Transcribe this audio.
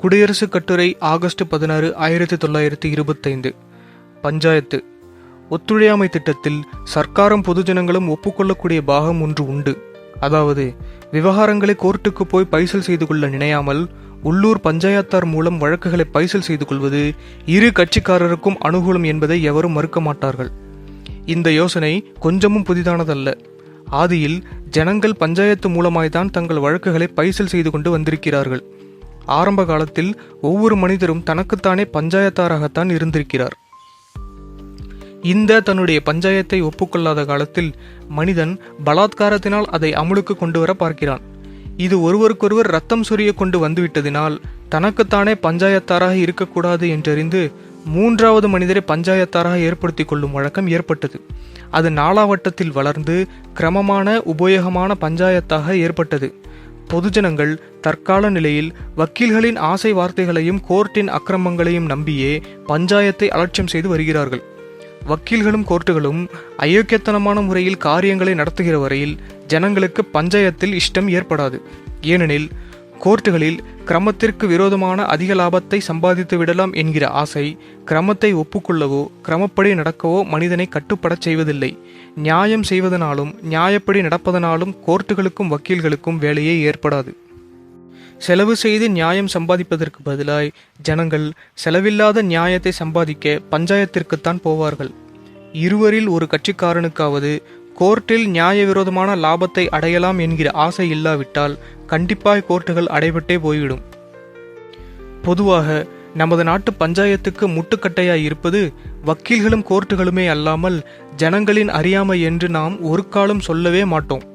குடியரசு கட்டுரை ஆகஸ்ட் பதினாறு ஆயிரத்தி தொள்ளாயிரத்தி இருபத்தைந்து. பஞ்சாயத்து. ஒத்துழையாமை திட்டத்தில் சர்க்காரும் பொதுஜனங்களும் ஒப்புக்கொள்ளக்கூடிய பாகம் ஒன்று உண்டு. அதாவது விவகாரங்களை கோர்ட்டுக்கு போய் பைசல் செய்து கொள்ள நினையாமல் உள்ளூர் பஞ்சாயத்தார் மூலம் வழக்குகளை பைசல் செய்து கொள்வது இரு கட்சிக்காரருக்கும் அனுகூலம் என்பதை எவரும் மறுக்க மாட்டார்கள். இந்த யோசனை கொஞ்சமும் புதிதானதல்ல. ஆதியில் ஜனங்கள் பஞ்சாயத்து மூலமாய்தான் தங்கள் வழக்குகளை பைசல் செய்து கொண்டு வந்திருக்கிறார்கள். ஆரம்ப காலத்தில் ஒவ்வொரு மனிதரும் தனக்குத்தானே பஞ்சாயத்தாராகத்தான் இருந்திருக்கிறார். இந்த தன்னுடைய பஞ்சாயத்தை ஒப்புக்கொள்ளாத காலத்தில் மனிதன் பலாத்காரத்தினால் அதை அமுலுக்கு கொண்டு வர பார்க்கிறான். இது ஒருவருக்கொருவர் ரத்தம் சொரிய கொண்டு வந்துவிட்டதினால் தனக்குத்தானே பஞ்சாயத்தாராக இருக்கக்கூடாது என்றறிந்து மூன்றாவது மனிதரை பஞ்சாயத்தாராக ஏற்படுத்திக் கொள்ளும் வழக்கம் ஏற்பட்டது. அது நாளாவட்டத்தில் வளர்ந்து கிரமமான உபயோகமான பஞ்சாயத்தாக ஏற்பட்டது. பொதுஜனங்கள் தற்கால நிலையில் வக்கீல்களின் ஆசை வார்த்தைகளையும் கோர்ட்டின் அக்கிரமங்களையும் நம்பியே பஞ்சாயத்தை அலட்சியம் செய்து வருகிறார்கள். வக்கீல்களும் கோர்ட்டுகளும் அயோக்கியத்தனமான முறையில் காரியங்களை நடத்துகிற வரையில் ஜனங்களுக்கு பஞ்சாயத்தில் இஷ்டம் ஏற்படாது. ஏனெனில் கோர்ட்டுகளில் கிரமத்திற்கு விரோதமான அதிக லாபத்தை சம்பாதித்து விடலாம் என்கிற ஆசை கிரமத்தை ஒப்புக்கொள்ளவோ கிரமப்படி நடக்கவோ மனிதனை கட்டுப்படச் செய்வதில்லை. நியாயம் செய்வதனாலும் நியாயப்படி நடப்பதனாலும் கோர்ட்டுகளுக்கும் வக்கீல்களுக்கும் வேலையே ஏற்படாது. செலவு செய்து நியாயம் சம்பாதிப்பதற்கு பதிலாய் ஜனங்கள் செலவில்லாத நியாயத்தை சம்பாதிக்க பஞ்சாயத்திற்குத்தான் போவார்கள். இருவரில் ஒரு கட்சிக்காரனுக்காவது கோர்ட்டில் நியாய விரோதமான லாபத்தை அடையலாம் என்கிற ஆசை இல்லாவிட்டால் கண்டிப்பாய் கோர்ட்டுகள் அடைபட்டே போய்விடும். பொதுவாக நமது நாட்டு பஞ்சாயத்துக்கு முட்டுக்கட்டையாய் இருப்பது வக்கீல்களும் கோர்ட்டுகளுமே அல்லாமல் ஜனங்களின் அறியாமை என்று நாம் ஒரு காலம் சொல்லவே மாட்டோம்.